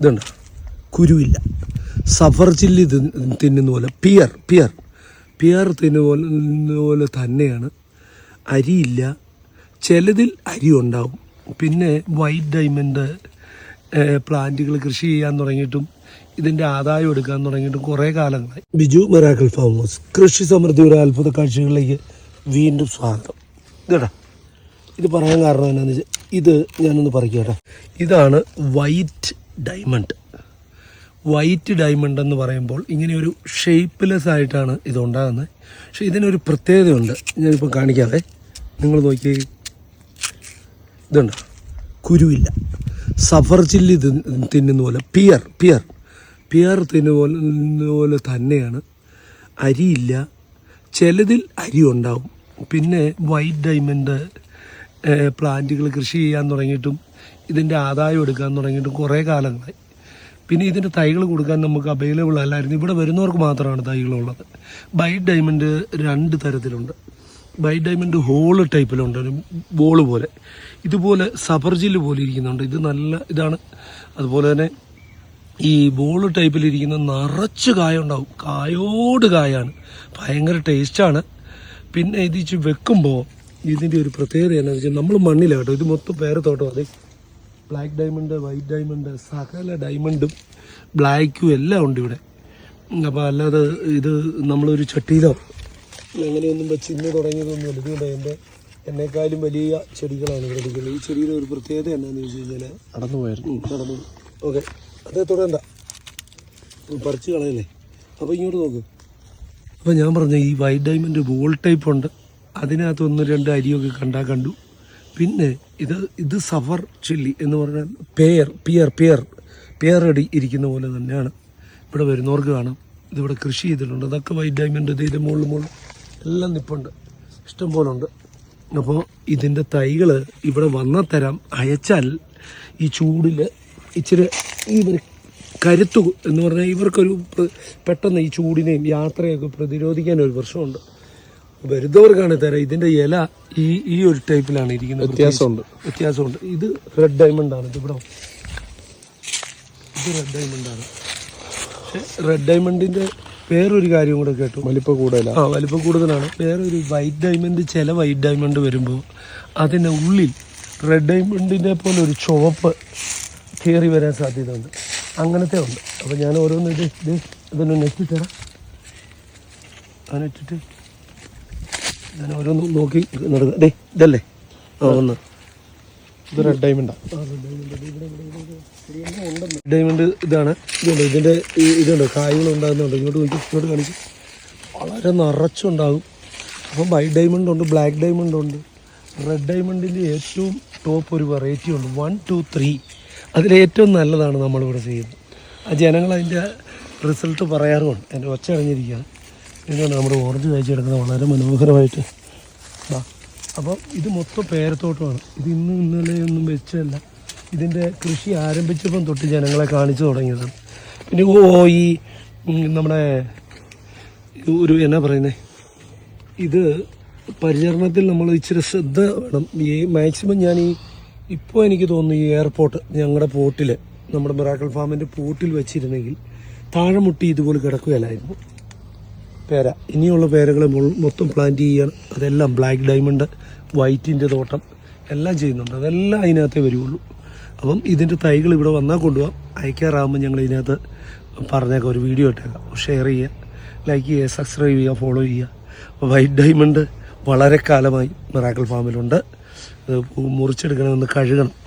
ഇതുണ്ട്. കുരുവില്ല. സഫർ ചില്ലി തിന്ന് തിന്നുന്ന പോലെ പിയർ പിയർ. പിയർ തിന്നുന്ന പോലെ തന്നെയാണ്. അരിയില്ല. ചിലതിൽ അരി ഉണ്ടാവും. പിന്നെ വൈറ്റ് ഡയമണ്ട് പ്ലാന്റുകൾ കൃഷി ചെയ്യാൻ തുടങ്ങിയിട്ടും ഇതിന്റെ ആദായം എടുക്കാൻ തുടങ്ങിയിട്ടും കുറേ കാലങ്ങളായി. ബിജു മെറാക്കൽ ഫാമേഴ്സ്. കൃഷി സമൃദ്ധിയുടെ അത്ഭുത കാഴ്ചകളിലേക്ക് വീണ്ടും സ്വാഗതം. ഇതേടാ. ഇത് പറയാൻ കാരണം എന്താണെന്ന് വെച്ചാൽ ഇത് ഞാനൊന്ന് പറിക്കട്ടെ. ഇതാണ് വൈറ്റ് ഡയമണ്ട് വൈറ്റ് ഡയമണ്ട് എന്ന് പറയുമ്പോൾ ഇങ്ങനെ ഒരു ഷേപ്പ്ലെസ് ആയിട്ടാണ് ഇത് ഉണ്ടാകുന്നത്. പക്ഷെ ഇതിനൊരു പ്രത്യേകതയുണ്ട്. ഞാനിപ്പോൾ കാണിക്കാതെ നിങ്ങൾ നോക്കി ഇതുണ്ട്. കുരുവില്ല. സഫർ ചില്ലി തിന്നുന്ന പോലെ. Peer peer. പിയർ തിന്നു പോലെ തന്നെയാണ്. അരിയില്ല. ചിലതിൽ അരി ഉണ്ടാവും. പിന്നെ വൈറ്റ് ഡയമണ്ട് പ്ലാന്റുകൾ കൃഷി ചെയ്യാൻ തുടങ്ങിയിട്ടും ഇതിന്റെ ആദായം എടുക്കാൻ തുടങ്ങിയിട്ടും കുറേ കാലങ്ങളായി. പിന്നെ ഇതിന്റെ തൈകൾ കൊടുക്കാൻ നമുക്ക് അവൈലബിൾ അല്ലായിരുന്നു. ഇവിടെ വരുന്നവർക്ക് മാത്രമാണ് തൈകളുള്ളത്. ബൈറ്റ് ഡയമണ്ട് രണ്ട് തരത്തിലുണ്ട്. വൈറ്റ് ഡയമണ്ട് ഹോൾ ടൈപ്പിലുണ്ട് ഒരു ബോൾ പോലെ. ഇതുപോലെ സബർജിൽ പോലെ ഇരിക്കുന്നുണ്ട്. ഇത് നല്ല ഇതാണ്. അതുപോലെ തന്നെ ഈ ബോൾ ടൈപ്പിലിരിക്കുന്ന നിറച്ച് കായ ഉണ്ടാവും. കായോട് കായാണ്. ഭയങ്കര ടേസ്റ്റാണ് പിന്നെ ഇത് വെക്കുമ്പോൾ ഇതിന്റെ ഒരു പ്രത്യേകത എന്താണെന്ന് വെച്ചാൽ നമ്മൾ മണ്ണിലാണ് കേട്ടോ ഇത് മൊത്തം പേരെ തോട്ടം അതെ ബ്ലാക്ക് ഡയമണ്ട് വൈറ്റ് ഡയമണ്ട് സകല ഡയമണ്ടും ബ്ലാക്കും എല്ലാം ഉണ്ട് ഇവിടെ. അപ്പോൾ അല്ലാതെ ഇത് നമ്മളൊരു ചട്ടിയിലോ അങ്ങനെയൊന്നും വെച്ച് ഇന്ന് തുടങ്ങിയതൊന്നുമല്ല ഇതുകൊണ്ട് എന്റെ എന്നെക്കാളും വലിയ ചെടികളാണ് ഇവിടെ ഈ ചെടിയുടെ ഒരു പ്രത്യേകത എന്താണെന്ന് വെച്ച് കഴിഞ്ഞാൽ നടന്നു പോയിരുന്നു ഉം, നടന്നു ഓക്കെ. അതേ തുടരണ്ട പറിച്ച് കളയല്ലേ? അപ്പോൾ ഇങ്ങോട്ട് നോക്ക്. അപ്പോൾ ഞാൻ പറഞ്ഞ ഈ വൈറ്റ് ഡയമണ്ട് ബോൾ ടൈപ്പ് ഉണ്ട്. അതിനകത്ത് ഒന്ന് രണ്ട് അരിയൊക്കെ കണ്ടാൽ കണ്ടു. പിന്നെ ഇത് ഇത് സഫർ ചില്ലി എന്ന് പറഞ്ഞാൽ പേർ പിയർ പിയർ അടി ഇരിക്കുന്ന പോലെ തന്നെയാണ്. ഇവിടെ വരുന്നവർക്ക് കാണാം. ഇതിവിടെ കൃഷി ചെയ്തിട്ടുണ്ട്. അതൊക്കെ വൈറ്റ് ഡയമണ്ട് ഇത് ഇതിന്റെ മുകളിൽ മുകളിൽ എല്ലാം നിപ്പുണ്ട്. ഇഷ്ടം പോലെ ഉണ്ട്. അപ്പോൾ ഇതിന്റെ തൈകൾ ഇവിടെ വന്ന തരാം അയച്ചാൽ ഈ ചൂടിൽ ഇച്ചിരി ഇവർ കരുത്തു എന്ന് പറഞ്ഞാൽ ഇവർക്കൊരു പെട്ടെന്ന് ഈ ചൂടിനെയും യാത്രയൊക്കെ പ്രതിരോധിക്കാൻ ഒരു പ്രശ്നമുണ്ട് വരുന്നവർക്കാണ് തരാം. ഇതിന്റെ ഇല ഈ ഈ ഒരു ടൈപ്പിലാണ് ഇരിക്കുന്നത്. വ്യത്യാസമുണ്ട്. വ്യത്യാസമുണ്ട്. ഇത് റെഡ് ഡയമണ്ട് ആണ് ഇത് ഇവിടെ ഇത് റെഡ് ഡയമണ്ട് ആണ്. പക്ഷെ റെഡ് ഡയമണ്ടിന്റെ വേറൊരു കാര്യം കൂടെ കേട്ടു. വലിപ്പ കൂടുതലാണ് ആ വലിപ്പം കൂടുതലാണ്. വേറൊരു വൈറ്റ് ഡയമണ്ട് ചില വൈറ്റ് ഡയമണ്ട് വരുമ്പോൾ അതിന്റെ ഉള്ളിൽ റെഡ് ഡയമണ്ടിന്റെ പോലെ ഒരു ചുവപ്പ് കയറി വരാൻ സാധ്യതയുണ്ട്. അങ്ങനത്തെ ഉണ്ട്. അപ്പോൾ ഞാൻ ഓരോന്ന് ഇത് ഇത് ഇതൊന്ന് നെറ്റിത്തരാം. അതിനിട്ടിട്ട് ഞാൻ ഓരോന്ന് നോക്കി നടക്കുക ദേ ഇതല്ലേ? ആ ഒന്ന്. ഇത് റെഡ് ഡയമണ്ടാ ഡയമണ്ട് ഇതാണ്. ഇതുണ്ട്. ഇതിന്റെ ഇതുണ്ട്. കായ്കൾ ഉണ്ടാകുന്നുണ്ട്. ഇങ്ങോട്ട് നോക്കി ഇങ്ങോട്ട് കാണിച്ച് വളരെ നിറച്ചുണ്ടാകും. അപ്പം വൈറ്റ് ഡയമണ്ട് ഉണ്ട് ബ്ലാക്ക് ഡയമണ്ട് ഉണ്ട്. റെഡ് ഡയമണ്ടിന്റെ ഏറ്റവും ടോപ്പ് ഒരു വെറൈറ്റി ഉണ്ട്. വൺ ടു ത്രീ അതിലേറ്റവും നല്ലതാണ് നമ്മളിവിടെ ചെയ്യുന്നത്. ആ ജനങ്ങൾ അതിന്റെ റിസൾട്ട് പറയാറുമുണ്ട് എന്റെ ഒച്ച അടഞ്ഞിരിക്കുകയാണ്. ഇതാണ് നമ്മുടെ ഓറഞ്ച് കഴിച്ചെടുക്കുന്നത് വളരെ മനോഹരമായിട്ട്. അപ്പം ഇത് മൊത്തം പേരത്തോട്ടമാണ്. ഇത് ഇന്ന് ഇന്നലെ ഒന്നും വെച്ചല്ല ഇതിന്റെ കൃഷി ആരംഭിച്ചപ്പം തൊട്ട് ജനങ്ങളെ കാണിച്ചു തുടങ്ങിയതാണ്. പിന്നെ ഓ ഈ നമ്മുടെ ഒരു എന്നാ പറയുന്നത് ഇത് പരിചരണത്തിൽ നമ്മൾ ഇച്ചിരി ശ്രദ്ധ വേണം. ഈ മാക്സിമം ഞാൻ ഈ ഇപ്പോൾ എനിക്ക് തോന്നുന്നു ഈ എയർപോർട്ട് ഞങ്ങളുടെ പോർട്ടിൽ നമ്മുടെ മിറാക്കൽ ഫാമിന്റെ പോർട്ടിൽ വെച്ചിരുന്നെങ്കിൽ താഴെ മുട്ടി ഇതുപോലെ കിടക്കുകയല്ലായിരുന്നു. പേര. ഇനിയുള്ള പേരകൾ മൊത്തം പ്ലാന്റ് ചെയ്യുകയാണ് അതെല്ലാം ബ്ലാക്ക് ഡയമണ്ട് വൈറ്റിന്റെ തോട്ടം. എല്ലാം ചെയ്യുന്നുണ്ട്. അതെല്ലാം അതിനകത്തേ വരുള്ളൂ അപ്പം ഇതിന്റെ തൈകൾ ഇവിടെ വന്നാൽ കൊണ്ടുപോകാം അയക്കാറാകുമ്പോൾ ഞങ്ങൾ ഇതിനകത്ത് പറഞ്ഞേക്കാം. ഒരു വീഡിയോ ഇട്ടേക്കാം. ഷെയർ ചെയ്യുക. ലൈക്ക് ചെയ്യുക. സബ്സ്ക്രൈബ് ചെയ്യുക. ഫോളോ ചെയ്യുക. വൈറ്റ് ഡയമണ്ട് വളരെ കാലമായി മിറാക്കൽ ഫാമിലുണ്ട് മുറിച്ചെടുക്കണമെന്ന് കഴുകണം.